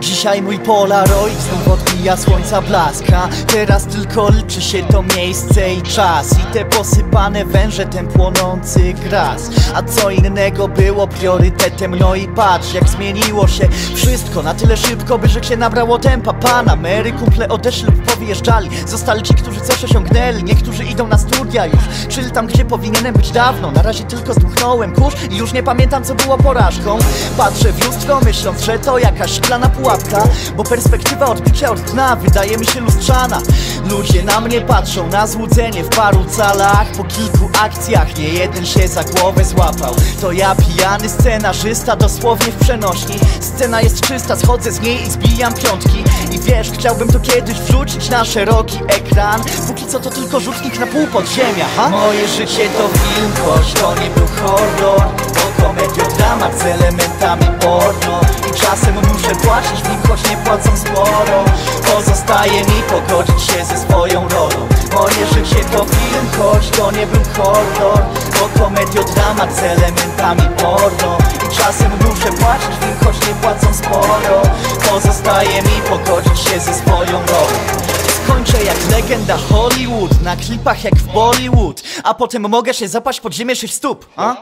Dzisiaj mój polaroid znów odbija słońca blaska. Teraz tylko liczy się to miejsce i czas. I te posypane węże, ten płonący gras. A co innego było priorytetem, no i patrz jak zmieniło się Wszystko. Na tyle szybko, by życie nabrało tempa. Panamery, kumple odeszli lub powyjeżdżali. Zostali ci, którzy coś osiągnęli. Niektórzy idą na studia już. Czyli tam, gdzie powinienem być dawno. Na razie tylko zdmuchnąłem kurz i już nie pamiętam, co było porażką. Patrzę w lustro, myśląc, że to jakaś szklana pułapka Bo perspektywa odbicia od dna wydaje mi się lustrzana. Ludzie na mnie patrzą, na złudzenie w paru calach. Po kilku akcjach nie jeden się za głowę złapał. To ja pijany scenarzysta, dosłownie w przenośni. Scena jest czysta, schodzę z niej i zbijam piątki. I wiesz, chciałbym to kiedyś wrzucić na szeroki ekran. Póki co to tylko rzutnik na pół podziemia, ha? Moje życie to film, choć to nie był horror. Bo komediodramat z elementami porno Czasem muszę płacić w nim, choć nie płacą sporo. Pozostaje mi pogodzić się ze swoją rolą. Moje życie to film, choć to nie był horror. Bo komediodramat z elementami porno. I czasem muszę płacić w nim, choć nie płacą sporo. Pozostaje mi pogodzić się ze swoją rolą. Skończę jak legenda Hollywood Na klipach jak w Bollywood. A potem mogę się zapaść pod ziemię sześć stóp a?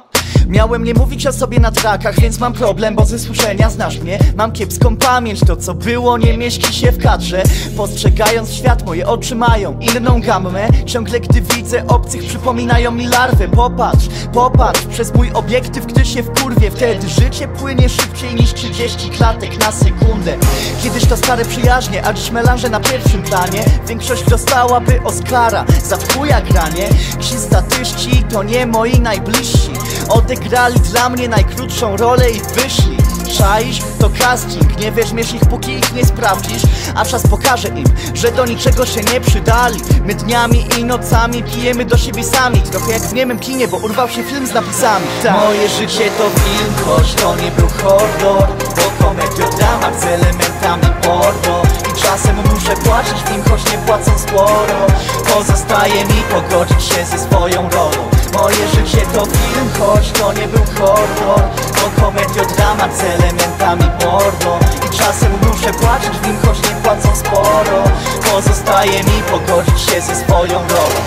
Miałem nie mówić o sobie na trakach, więc mam problem, bo ze słyszenia znasz mnie. Mam kiepską pamięć, to co było nie mieści się w kadrze. Postrzegając świat, moje oczy mają inną gammę Ciągle gdy widzę obcych przypominają mi larwy Popatrz, popatrz, przez mój obiektyw, gdy się wkurwię. Wtedy życie płynie szybciej niż 30 klatek na sekundę. Kiedyś to stare przyjaźnie, a dziś melanże na pierwszym planie. Większość dostałaby Oscara za wchuja granie. Ci statyści to nie moi najbliżsi Odegrali dla mnie najkrótszą rolę i wyszli. Czaisz? To casting, nie weźmiesz ich póki ich nie sprawdzisz. A czas pokaże im, że do niczego się nie przydali. My dniami i nocami pijemy do siebie sami. Trochę jak w niemym kinie, bo urwał się film z napisami. Tak. Moje życie to film, choć to nie był horror Bo komediodramat z elementami porno. I czasem muszę płacić w nim, choć nie płacą sporo. Pozostaje mi pogodzić się ze swoją rolą Moje życie to film, choć to nie był horror. To komediodramat z elementami porno. I czasem muszę płacić w nim, choć nie płacą sporo. Pozostaje mi pogodzić się ze swoją rolą